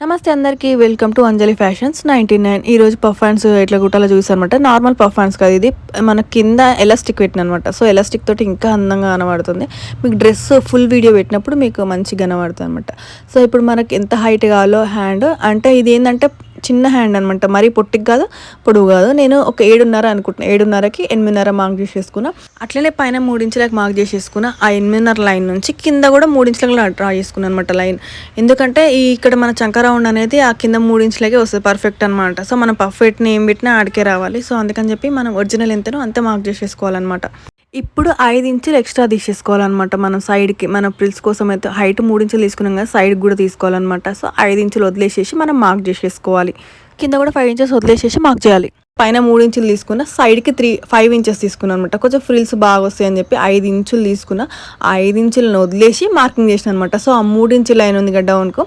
నమస్తే అందరికీ welcome to Anjali fashions ninety nine. ఈరోజు పర్ఫాన్స్ ఎట్లా గుట్టాలో చూసానమాట నార్మల్ పర్ఫాన్స్ కాదు ఇది. మన కింద ఎలాస్టిక్ పెట్టిన అనమాట సో ఎలాస్టిక్ తోటి ఇంకా అందంగా కనబడుతుంది. మీకు డ్రెస్ ఫుల్ వీడియో పెట్టినప్పుడు మీకు మంచిగా కనబడుతుంది అనమాట సో ఇప్పుడు మనకి ఎంత హైట్ కావాలో హ్యాండ్ అంటే ఇది ఏంటంటే చిన్న హ్యాండ్ అనమాట మరీ పొట్టికి కాదు పొడుగు కాదు. నేను ఒక ఏడున్నర అనుకుంటున్నా. ఏడున్నరకి ఎనిమిదిన్నర మార్క్ చేసేసుకున్నా. అట్లనే పైన మూడించులకు మార్క్ చేసేసుకున్నా. ఆ ఎనిమిదిన్నర లైన్ నుంచి కింద కూడా మూడించులకు డ్రా చేసుకున్నాను అనమాట లైన్ ఎందుకంటే ఈ ఇక్కడ మన చంకరౌండ్ అనేది ఆ కింద మూడించులకే వస్తుంది. పర్ఫెక్ట్ అనమాట సో మనం పర్ఫెక్ట్ని ఏం పెట్టినా ఆడికే రావాలి. సో అందుకని చెప్పి మనం ఒరిజినల్ ఎంతనో అంతే మార్క్ చేసేసుకోవాలన్నమాట. ఇప్పుడు ఐదు ఇంచులు ఎక్స్ట్రా తీసేసుకోవాలన్నమాట. మనం సైడ్కి మన ప్రిల్స్ కోసం అయితే హైట్ మూడు ఇంచులు తీసుకున్నాం కదా సైడ్కి కూడా తీసుకోవాలన్నమాట. సో ఐదు ఇంచులు వదిలేసేసి మనం మార్క్ చేసేసుకోవాలి. కింద కూడా ఫైవ్ ఇంచెస్ వదిలేసేసి మార్క్ చేయాలి. పైన మూడు ఇంచులు తీసుకున్న సైడ్కి త్రీ ఫైవ్ ఇంచెస్ తీసుకున్నాను అనమాట కొంచెం ఫ్రిల్స్ బాగా వస్తాయి అని చెప్పి ఐదు ఇంచులు తీసుకున్న ఆ ఐదు ఇంచులను వదిలేసి మార్కింగ్ చేసిన అనమాట సో ఆ మూడు ఇంచుల లైన్ ఉంది కదా డౌన్కు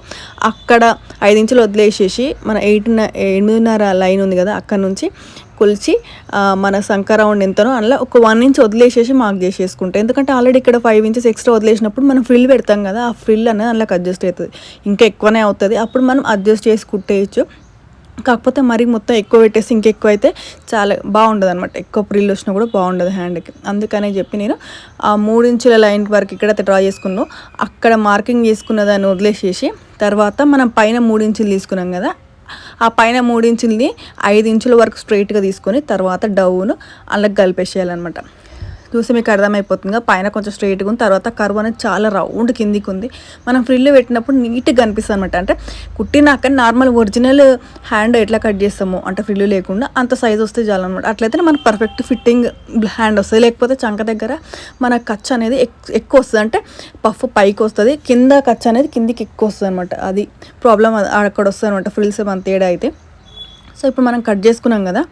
అక్కడ ఐదు ఇంచులు వదిలేసేసి మన ఎయిట్ ఎనిమిదిన్నర లైన్ ఉంది కదా అక్కడ నుంచి కొలిచి మన సంకరౌండ్ ఎంతనో అందులో ఒక వన్ ఇంచ్ వదిలేసేసి మార్క్ చేసేసుకుంటాం. ఎందుకంటే ఆల్రెడీ ఇక్కడ ఫైవ్ ఇంచెస్ ఎక్స్ట్రా వదిలేసినప్పుడు మనం ఫ్రిల్ పెడతాం కదా ఆ ఫ్రిల్ అనేది అందులోకి అడ్జస్ట్ అవుతుంది. ఇంకా ఎక్కువనే అవుతుంది. అప్పుడు మనం అడ్జస్ట్ చేసి కుట్టేయచ్చు కాకపోతే మరీ మొత్తం ఎక్కువ పెట్టేసి ఇంకెక్కువ అయితే చాలా బాగుండదు అనమాట ఎక్కువ ప్రిల్ వచ్చినా కూడా బాగుండదు హ్యాండ్కి అందుకనే చెప్పి నేను ఆ మూడు ఇంచుల లైన్ వరకు ఎక్కడైతే డ్రా చేసుకున్నాను. అక్కడ మార్కింగ్ చేసుకున్న దాన్ని వదిలేసేసి తర్వాత మనం పైన మూడు ఇంచులు తీసుకున్నాం కదా ఆ పైన మూడు ఇంచులని ఐదు ఇంచుల వరకు స్ట్రైట్గా తీసుకొని తర్వాత డౌను అలా కలిపేసేయాలన్నమాట. చూసి మీకు అర్థమైపోతుంది. పైన కొంచెం స్ట్రైట్గా ఉంది. తర్వాత కరువు అనేది చాలా రౌండ్ కిందికి ఉంది మనం ఫ్రిల్ పెట్టినప్పుడు నీట్గా కనిపిస్తుంది అనమాట అంటే కుట్టినాక నార్మల్ ఒరిజినల్ హ్యాండ్ ఎట్లా కట్ చేస్తామో అంటే ఫ్రిల్ లేకుండా అంత సైజ్ వస్తే చాలు అనమాట అట్లయితే మనకు పర్ఫెక్ట్ ఫిట్టింగ్ హ్యాండ్ వస్తుంది. లేకపోతే చంక దగ్గర మన ఖర్చు అనేది ఎక్- ఎక్కువ వస్తుంది. అంటే పఫ్ పైకి వస్తుంది. కింద ఖర్చు అనేది కిందికి ఎక్కువ వస్తుంది అనమాట అది ప్రాబ్లం అక్కడ వస్తుంది అనమాట ఫ్రిల్స్ మన తేడా అయితే. సో ఇప్పుడు మనం కట్ చేసుకున్నాం కదా.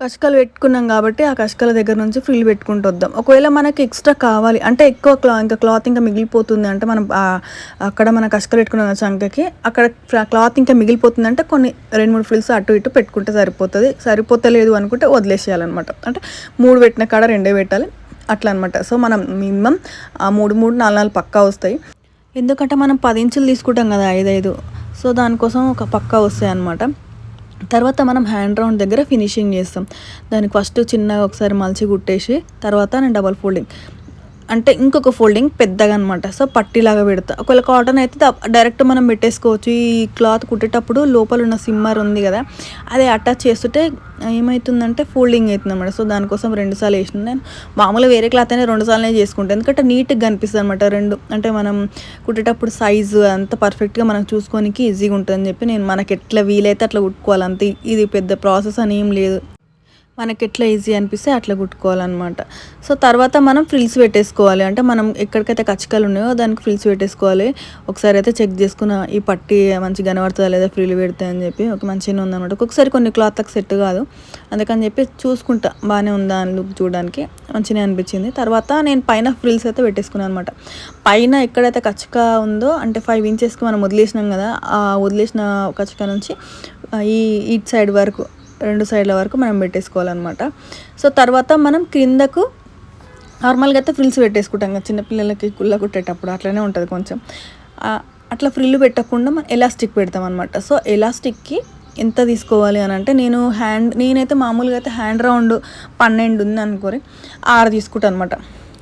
కష్కాలు పెట్టుకున్నాం కాబట్టి ఆ కష్కాల దగ్గర నుంచి ఫ్రిల్ పెట్టుకుంటూ వద్దాం. ఒకవేళ మనకి ఎక్స్ట్రా కావాలి అంటే ఎక్కువ క్లా ఇంకా క్లాత్ ఇంకా మిగిలిపోతుంది అంటే మనం అక్కడ మన కష్కాలు పెట్టుకున్న సంఖ్యకి చంకకి అక్కడ క్లాత్ ఇంకా మిగిలిపోతుంది అంటే కొన్ని రెండు మూడు ఫ్రిల్స్ అటు ఇటు పెట్టుకుంటే సరిపోతుంది. సరిపోతలేదు అనుకుంటే వదిలేసేయాలన్నమాట. అంటే మూడు పెట్టిన కాడ రెండే పెట్టాలి. అట్లా అనమాట సో మనం మినిమం ఆ మూడు మూడు నాలుగు నాలుగు పక్కా వస్తాయి. ఎందుకంటే మనం పది ఇంచులు తీసుకుంటాం కదా ఐదు ఐదు. సో దానికోసం ఒక పక్కా వస్తాయి అనమాట తర్వాత మనం హ్యాండ్ రౌండ్ దగ్గర ఫినిషింగ్ చేస్తాం. దానికి ఫస్ట్ చిన్నగా ఒకసారి మలిచి కుట్టేసి తర్వాత నేను డబల్ ఫోల్డింగ్ అంటే ఇంకొక ఫోల్డింగ్ పెద్దగా అనమాట సో పట్టిలాగా పెడతా. ఒకవేళ కాటన్ అయితే డైరెక్ట్ మనం పెట్టేసుకోవచ్చు. ఈ క్లాత్ కుట్టేటప్పుడు లోపల ఉన్న సిమ్మర్ ఉంది కదా అది అటాచ్ చేస్తుంటే ఏమవుతుందంటే ఫోల్డింగ్ అవుతుంది అనమాట సో దానికోసం రెండు సార్లు వేసిన నేను మామూలుగా వేరే క్లాత్ అయినా రెండు సార్లు చేసుకుంటాను ఎందుకంటే నీట్గా కనిపిస్తుంది అనమాట రెండు. అంటే మనం కుట్టేటప్పుడు సైజు అంత పర్ఫెక్ట్గా మనం చూసుకోనికి ఈజీగా ఉంటుందని చెప్పి నేను మనకి ఎట్లా వీలైతే అట్లా కుట్టుకోవాలి. అంతే. ఇది పెద్ద ప్రాసెస్ అని ఏం లేదు. మనకి ఎట్లా ఈజీ అనిపిస్తే అట్లా కుట్టుకోవాలన్నమాట. సో తర్వాత మనం ఫ్రిల్స్ పెట్టేసుకోవాలి. అంటే మనం ఎక్కడికైతే కచ్చికలు ఉన్నాయో దానికి ఫ్రిల్స్ పెట్టేసుకోవాలి. ఒకసారి అయితే చెక్ చేసుకున్న ఈ పట్టి మంచి కనబడుతుందా లేదా ఫ్రిల్ పెడితే అని చెప్పి ఒక మంచిగా ఉందన్నమాట. ఒక్కొక్కసారి కొన్ని క్లాత్లకు సెట్ కాదు. అందుకని చెప్పి చూసుకుంటా. బాగానే ఉందా అని లుక్ చూడడానికి మంచిగా అనిపించింది. తర్వాత నేను పైన ఫ్రిల్స్ అయితే పెట్టేసుకున్నాను అనమాట పైన ఎక్కడైతే కచ్చిక ఉందో అంటే ఫైవ్ ఇంచెస్కి మనం వదిలేసినాం కదా ఆ వదిలేసిన కచ్చిక నుంచి ఈ ఇట్ సైడ్ వరకు రెండు సైడ్ల వరకు మనం పెట్టేసుకోవాలన్నమాట. సో తర్వాత మనం క్రిందకు నార్మల్గా అయితే ఫ్రిల్స్ పెట్టేసుకుంటాం కదా చిన్నపిల్లలకి కుళ్ళ కుట్టేటప్పుడు అట్లనే ఉంటుంది కొంచెం. అట్లా ఫ్రిల్ పెట్టకుండా మనం ఎలాస్టిక్ పెడతాం అనమాట సో ఎలాస్టిక్కి ఎంత తీసుకోవాలి అని అంటే నేను హ్యాండ్ నేనైతే మామూలుగా అయితే హ్యాండ్ రౌండ్ పన్నెండు ఉంది అనుకోరి ఆరు తీసుకుంటాను అనమాట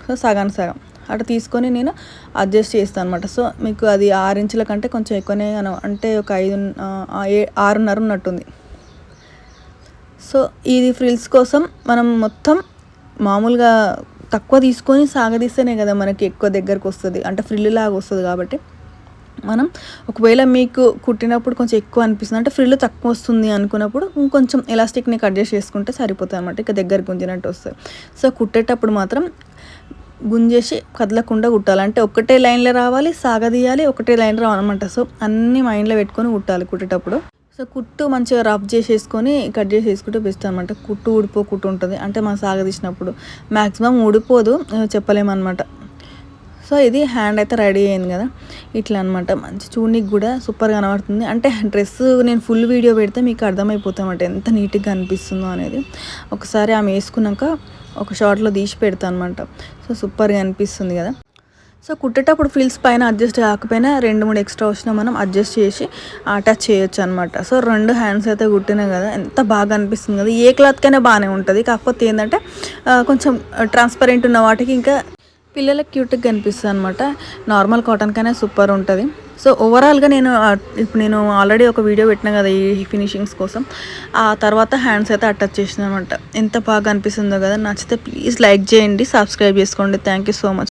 సో సగానికి సగం. అట్లా తీసుకొని నేను అడ్జస్ట్ చేస్తాను అనమాట సో మీకు అది ఆరు ఇంచుల కంటే కొంచెం ఎక్కువనే అంటే ఒక ఐదు ఏ- ఆరున్నర ఉన్నట్టుంది. సో ఇది ఫ్రిల్స్ కోసం మనం మొత్తం మామూలుగా తక్కువ తీసుకొని సాగదీస్తేనే కదా మనకి ఎక్కువ దగ్గరకు వస్తుంది. అంటే ఫ్రిల్ లాగా వస్తుంది కాబట్టి. మనం ఒకవేళ మీకు కుట్టినప్పుడు కొంచెం ఎక్కువ అనిపిస్తుంది. అంటే ఫ్రిల్ తక్కువ వస్తుంది అనుకున్నప్పుడు ఇంకొంచెం ఎలాస్టిక్ని కట్ చేసి చేసుకుంటే సరిపోతుంది అనమాట ఇక దగ్గర గుంజినట్టు వస్తుంది. సో కుట్టేటప్పుడు మాత్రం గుంజేసి కదలకుండా కుట్టాలి. అంటే ఒకటే లైన్లో రావాలి సాగదీయాలి ఒకటే లైన్ రావాలన్నమాట. సో అన్నీ మైండ్లో పెట్టుకొని కుట్టాలి కుట్టేటప్పుడు. సో కుట్టు మంచిగా రబ్ చేసేసుకొని కట్ చేసి వేసుకుంటే బెస్ట్ అనమాట కుట్టు ఊడిపోకుంటూ ఉంటుంది. అంటే మనం సాగదీసినప్పుడు మ్యాక్సిమం ఊడిపోదు చెప్పలేమన్నమాట. సో ఇది హ్యాండ్ అయితే రెడీ అయింది కదా. ఇట్లా అనమాట మంచి చూడనీకి కూడా సూపర్ కనబడుతుంది. అంటే డ్రెస్ నేను ఫుల్ వీడియో పెడితే మీకు అర్థమైపోతామట ఎంత నీట్గా అనిపిస్తుందో అనేది. ఒకసారి ఆమె వేసుకున్నాక ఒక షార్ట్లో తీసి పెడతా అనమాట సో సూపర్గా అనిపిస్తుంది కదా. సో కుట్టేటప్పుడు ఫీల్స్ పైన అడ్జస్ట్ కాకపోయినా రెండు మూడు ఎక్స్ట్రా వచ్చినా మనం అడ్జస్ట్ చేసి అటాచ్ చేయొచ్చు అనమాట సో రెండు హ్యాండ్స్ అయితే కుట్టినాయి కదా ఎంత బాగా అనిపిస్తుంది కదా. ఏ క్లాత్కైనా బాగానే ఉంటుంది. కాకపోతే ఏంటంటే కొంచెం ట్రాన్స్పరెంట్ ఉన్న వాటికి ఇంకా పిల్లలకి క్యూట్గా కనిపిస్తుంది అనమాట నార్మల్ కాటన్ కైనా సూపర్ ఉంటుంది. సో ఓవరాల్గా నేను ఇప్పుడు నేను ఆల్రెడీ ఒక వీడియో పెట్టిన కదా ఈ ఫినిషింగ్స్ కోసం. ఆ తర్వాత హ్యాండ్స్ అయితే అటాచ్ చేసిన అనమాట ఎంత బాగా అనిపిస్తుందో కదా. నచ్చితే ప్లీజ్ లైక్ చేయండి సబ్స్క్రైబ్ చేసుకోండి. Thank you so much.